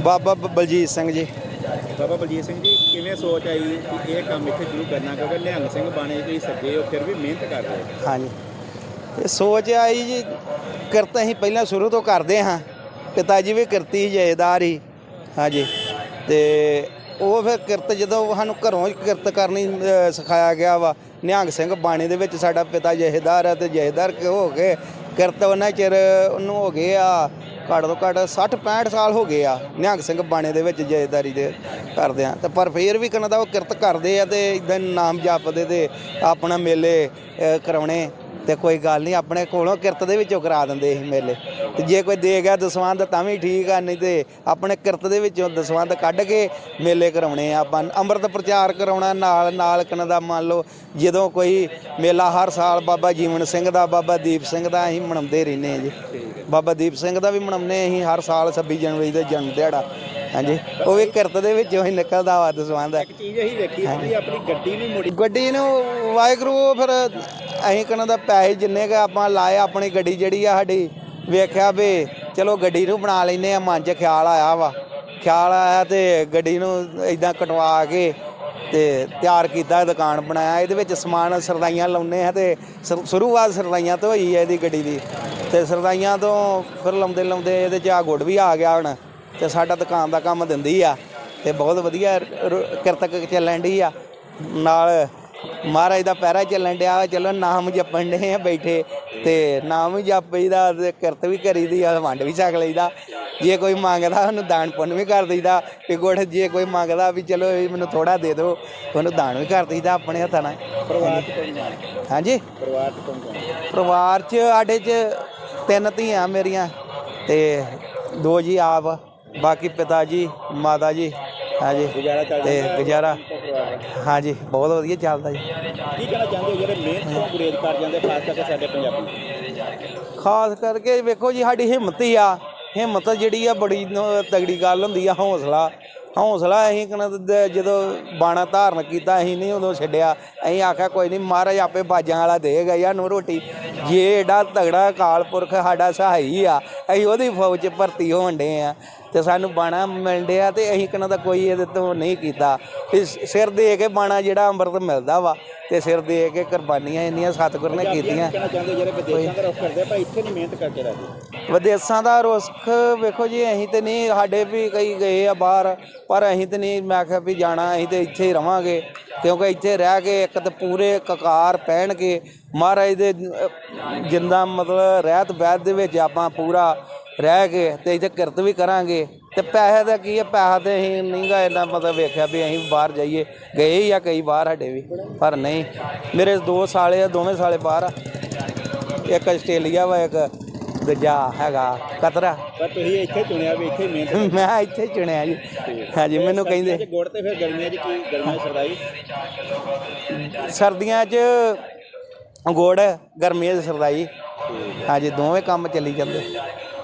ਬਾਬਾ ਬ- ਬਲਜੀਤ ਸਿੰਘ ਜੀ। ਬਾਬਾ ਬਲਜੀਤ ਸਿੰਘ ਜੀ ਕਿਵੇਂ ਸੋਚ ਆਈ ਕਿ ਇਹ ਕੰਮ ਇੱਥੇ ਸ਼ੁਰੂ ਕਰਨਾ? ਕਿਉਂਕਿ ਨਿਹੰਗ ਸਿੰਘ ਬਾਣੇ ਤੁਸੀਂ ਸੱਜੇ ਹੋ ਫਿਰ ਵੀ ਮਿਹਨਤ ਕਰ ਰਹੇ ਹੋ। ਹਾਂਜੀ। ਤੇ ਸੋਚ ਆਈ ਜੀ ਕਿਰਤ ਅਸੀਂ ਪਹਿਲਾਂ ਸ਼ੁਰੂ ਤੋਂ ਕਰਦੇ ਹਾਂ। ਪਿਤਾ ਜੀ ਵੀ ਕਿਰਤੀ ਜੇਦਾਰ ਹੀ। ਹਾਂਜੀ। ਤੇ ਉਹ ਫਿਰ ਕਿਰਤ ਜਦੋਂ ਸਾਨੂੰ ਘਰੋਂ ਹੀ ਕਿਰਤ ਕਰਨੀ ਅ, ਸਿਖਾਇਆ ਗਿਆ ਵਾ ਨਿਹੰਗ ਸਿੰਘ ਬਾਣੇ ਦੇ ਵਿੱਚ ਸਾਡਾ ਪਿਤਾ ਜਹੇਦਾਰ ਹੈ ਤੇ ਜਹੇਦਾਰ ਹੋ ਕੇ ਕਿਰਤ ਉਹਨਾਂ ਚਿਰ ਉਹਨੂੰ ਹੋ ਗਏ ਆ, ਘੱਟ ਤੋਂ ਘੱਟ 60 65 ਸਾਲ ਹੋ ਗਏ ਆ, ਨਿਹੰਗ ਸਿੰਘ ਬਾਣੇ ਦੇ ਵਿੱਚ ਜਹੇਦਾਰੀ ਦੇ ਕਰਦੇ ਆ। ਤੇ ਪਰ ਫੇਰ ਵੀ ਕਹਿੰਦਾ ਉਹ ਕਿਰਤ ਕਰਦੇ ਆ ਤੇ ਇਦਾਂ ਨਾਮ ਜਪਦੇ ਤੇ ਆਪਣਾ ਮੇਲੇ ਕਰਾਉਣੇ। ਤੇ ਕੋਈ ਗੱਲ ਨਹੀਂ ਆਪਣੇ ਕੋਲੋਂ ਕਿਰਤ ਦੇ ਵਿੱਚੋਂ ਕਰਾ ਦਿੰਦੇ ਸੀ ਮੇਲੇ। ਤੇ ਜੇ ਕੋਈ ਦੇ ਗਿਆ ਦਸਵੰਧ ਤਾਂ ਵੀ ਠੀਕ ਆ ਨਹੀਂ ਤੇ ਆਪਣੇ ਕਿਰਤ ਦੇ ਵਿੱਚੋਂ ਦਸਵੰਧ ਕੱਢ ਕੇ ਮੇਲੇ ਕਰਾਉਣੇ ਆ ਆਪਾਂ। ਅੰਮ੍ਰਿਤ ਪ੍ਰਚਾਰ ਕਰਾਉਣਾ ਨਾਲ ਨਾਲ ਕਨ ਦਾ ਮੰਨ ਲਓ ਜਦੋਂ ਕੋਈ ਮੇਲਾ ਹਰ ਸਾਲ ਬਾਬਾ ਜੀਵਨ ਸਿੰਘ ਦਾ ਬਾਬਾ ਦੀਪ ਸਿੰਘ ਦਾ ਅਸੀਂ ਮਨਾਉਂਦੇ ਰਹਿੰਦੇ ਹਾਂ ਜੀ। ਬਾਬਾ ਦੀਪ ਸਿੰਘ ਦਾ ਵੀ ਮਨਾਉਂਦੇ ਅਸੀਂ ਹਰ ਸਾਲ 26 ਜਨਵਰੀ ਦਾ ਜਨਮ ਦਿਹਾੜਾ। ਹਾਂਜੀ ਉਹ ਵੀ ਕਿਰਤ ਦੇ ਵਿੱਚੋਂ ਹੀ ਨਿਕਲਦਾ ਵਾ ਦਸਵੰਧ। ਇੱਕ ਚੀਜ਼ ਅਸੀਂ ਵੇਖੀ ਆਪਣੀ ਗੱਡੀ ਵੀ ਮੋੜੀ। ਗੱਡੀ ਨੂੰ ਵਾਹਿਗੁਰੂ ਫਿਰ ਅਸੀਂ ਕਹਿੰਦਾ ਦਾ ਪੈਸੇ ਜਿੰਨੇ ਕ ਆਪਾਂ ਲਾਏ, ਆਪਣੀ ਗੱਡੀ ਜਿਹੜੀ ਆ ਸਾਡੀ, ਵੇਖਿਆ ਵੀ ਚਲੋ ਗੱਡੀ ਨੂੰ ਬਣਾ ਲੈਨੇ ਆ, ਮਨ 'ਚ ਖਿਆਲ ਆਇਆ ਵਾ। ਖਿਆਲ ਆਇਆ ਤੇ ਗੱਡੀ ਨੂੰ ਇਦਾਂ ਕਟਵਾ ਕੇ ਤੇ ਤਿਆਰ ਕੀਤਾ, ਦੁਕਾਨ ਬਣਾਇਆ। ਇਹਦੇ ਵਿੱਚ ਸਮਾਨ ਸਰਦਾਈਆਂ ਲਾਉਨੇ ਆ ਤੇ ਸ਼ੁਰੂ- ਸ਼ੁਰੂਆਤ ਸਰਦਾਈਆਂ ਤੋਂ ਹੋਈ ਹੈ ਇਹਦੀ ਗੱਡੀ ਦੀ। ਤੇ ਸਰਦਾਈਆਂ ਤੋਂ ਫਿਰ ਲਾਉਂਦੇ ਲਾਉਂਦੇ ਇਹਦੇ 'ਚ ਆ ਗੁੜ ਵੀ ਆ ਗਿਆ ਹੁਣ ਤੇ ਸਾਡਾ ਦੁਕਾਨ ਦਾ ਕੰਮ ਦਿੰਦੀ ਆ ਤੇ ਬਹੁਤ ਵਧੀਆ ਕਿਰਤਕ ਚੱਲਣ ਦੀ ਆ। ਨਾਲ ਮਹਾਰਾਜ ਦਾ ਪੈਰਾ ਚੱਲਣ ਡਿਆ ਵਾ, ਚਲੋ ਨਾਮ ਜਪਣ ਦੇ ਆ ਬੈਠੇ ਤੇ ਨਾਮ ਵੀ ਜਪਈਦਾ ਤੇ ਕਿਰਤ ਵੀ ਕਰੀਦੀ ਆ ਵੰਡ ਵੀ ਛਕ ਲਈਦਾ। ਜੇ ਕੋਈ ਮੰਗਦਾ ਉਹਨੂੰ ਦਾਨ ਪੁੰਨ ਵੀ ਕਰ ਦਈਦਾ ਤੇ ਗੁੜ ਜੇ ਕੋਈ ਮੰਗਦਾ ਵੀ ਚਲੋ ਇਹ ਮੈਨੂੰ ਥੋੜਾ ਦੇ ਦਿਓ ਉਹਨੂੰ ਦਾਨ ਵੀ ਕਰ ਦਈਦਾ ਆਪਣੇ ਹੱਥਾਂ ਨਾਲ। ਪਰਿਵਾਰ ਚ ਕੌਣ ਹਾਂਜੀ? ਪਰਿਵਾਰ ਚ ਕੌਣ ਪਰਿਵਾਰ 'ਚ ਸਾਡੇ 'ਚ ਤਿੰਨ ਧੀਆਂ ਮੇਰੀਆਂ ਤੇ ਦੋ ਜੀ ਆਪ ਬਾਕੀ ਪਿਤਾ ਜੀ ਮਾਤਾ ਜੀ ਹਾਂਜੀ। ਤੇ ਗੁਜ਼ਾਰਾ। ਹਾਂਜੀ ਬਹੁਤ ਵਧੀਆ ਚੱਲਦਾ ਜੀ। ਕੀ ਕਹਿਣਾ ਚਾਹੁੰਦੇ ਹੋ? ਜਿਹੜੇ ਮਿਹਨਤ ਤੋਂ ਗੁਰੇਜ਼ ਕਰ ਜਾਂਦੇ ਖਾਸ ਕਰਕੇ ਸਾਡੇ ਪੰਜਾਬੀ। ਖਾਸ ਕਰਕੇ ਵੇਖੋ ਜੀ ਸਾਡੀ ਹਿੰਮਤ ਹੀ ਆ। ਹਿੰਮਤ ਜਿਹੜੀ ਆ ਬੜੀ ਤਗੜੀ ਗੱਲ ਹੁੰਦੀ ਆ ਹੌਸਲਾ। ਹੌਸਲਾ ਅਸੀਂ ਕਹਿੰਦਾ ਜਦੋਂ ਬਾਣਾ ਧਾਰਨ ਕੀਤਾ ਅਸੀਂ ਨਹੀਂ ਉਦੋਂ ਛੱਡਿਆ। ਅਸੀਂ ਆਖਿਆ ਕੋਈ ਨਹੀਂ ਮਹਾਰਾਜ ਆਪੇ ਬਾਜਾਂ ਵਾਲਾ ਦੇਗਾ ਯਾ ਨੂੰ ਰੋਟੀ। ਜੇ ਏਡਾ ਤਗੜਾ ਅਕਾਲ ਪੁਰਖ ਸਾਡਾ ਸਹਾਈ ਆ ਅਸੀਂ ਉਹਦੀ ਫੌਜ 'ਚ ਭਰਤੀ ਹੋਣ ਡੇ ਆ ਤੇ ਸਾਨੂੰ ਬਾਣਾ ਮਿਲ ਡਿਆ ਤੇ ਅਸੀਂ ਕਹਿੰਦਾ ਕੋਈ ਇਹਦੇ ਤੋਂ ਨਹੀਂ ਕੀਤਾ। ਤੇ ਸਿਰ ਦੇ ਕੇ ਬਾਣਾ ਜਿਹੜਾ ਅੰਮ੍ਰਿਤ ਮਿਲਦਾ ਵਾ ਤੇ ਸਿਰ ਦੇ ਕੇ ਕੁਰਬਾਨੀਆਂ ਇੰਨੀਆਂ ਸਤਿਗੁਰ ਨੇ ਕੀਤੀਆਂ। ਕਹਿਣਾ ਚਾਹੁੰਦੇ ਜਿਹੜੇ ਵਿਦੇਸ਼ਾਂ ਦਾ ਰੁਖ ਕਰਦੇ ਪਰ ਇੱਥੇ ਨਹੀਂ ਮਿਹਨਤ ਕਰਕੇ ਰਾਜੀ ਵਿਦੇਸ਼ਾਂ ਦਾ ਰੁਸਖ ਵੇਖੋ ਜੀ, ਅਸੀਂ ਤੇ ਨਹੀਂ, ਸਾਡੇ ਵੀ ਕਈ ਗਏ ਆ ਬਾਹਰ, ਪਰ ਅਸੀਂ ਤੇ ਨਹੀਂ, ਮੈਂ ਕਿਹਾ ਵੀ ਜਾਣਾ, ਅਸੀਂ ਤੇ ਇੱਥੇ ਹੀ ਰਵਾਂਗੇ, ਕਿਉਂਕਿ ਇੱਥੇ ਰਹਿ ਕੇ ਇੱਕ ਤੇ ਪੂਰੇ ਕਕਾਰ ਪਹਿਨ ਕੇ ਮਹਾਰਾਜ ਦੇ ਜਿੰਦਾ ਮਤਲਬ ਰਹਿਤ ਬੈਤ ਦੇ ਵਿੱਚ ਆਪਾਂ ਪੂਰਾ ਰਹਿ ਕੇ ਤੇ ਇੱਥੇ ਕਿਰਤ ਵੀ ਕਰਾਂਗੇ, ਤੇ ਪੈਸੇ ਦਾ ਕੀ ਹੈ ਪੈਸਾ ਤੇ ਅਸੀਂ ਨਹੀਂਗਾ ਇੰਨਾ ਮਤਲਬ ਵੇਖਿਆ ਵੀ ਅਸੀਂ ਬਾਹਰ ਜਾਈਏ, ਗਏ ਹੀ ਆ ਕਈ ਬਾਹਰ ਸਾਡੇ ਵੀ, ਪਰ ਨਹੀਂ, ਮੇਰੇ ਦੋ ਸਾਲੇ ਆ, ਦੋਵੇਂ ਸਾਲੇ ਬਾਹਰ ਆ, ਇੱਕ ਆਸਟ੍ਰੇਲੀਆ ਵਾ, ਇੱਕ ਦੂਜਾ ਹੈਗਾ ਕਤਰਾ। ਪਰ ਤੁਸੀਂ ਇੱਥੇ ਚੁਣਿਆ ਵੀ ਇੱਥੇ ਹੀ ਮਿਹਨਤ ਮੈਂ ਇੱਥੇ ਚੁਣਿਆ ਜੀ। ਹਾਂਜੀ ਮੈਨੂੰ ਕਹਿੰਦੇ ਗੁੜ ਤੇ ਫਿਰ ਗਰਮੀਆਂ 'ਚ ਕੀ ਗਰਮੀਆਂ 'ਚ ਸਰਦਾਈ? ਸਰਦੀਆਂ 'ਚ ਗੁੜ ਗਰਮੀਆਂ 'ਚ ਸਰਦਾਈ। ਹਾਂਜੀ ਦੋਵੇਂ ਕੰਮ ਚੱਲੀ ਜਾਂਦੇ।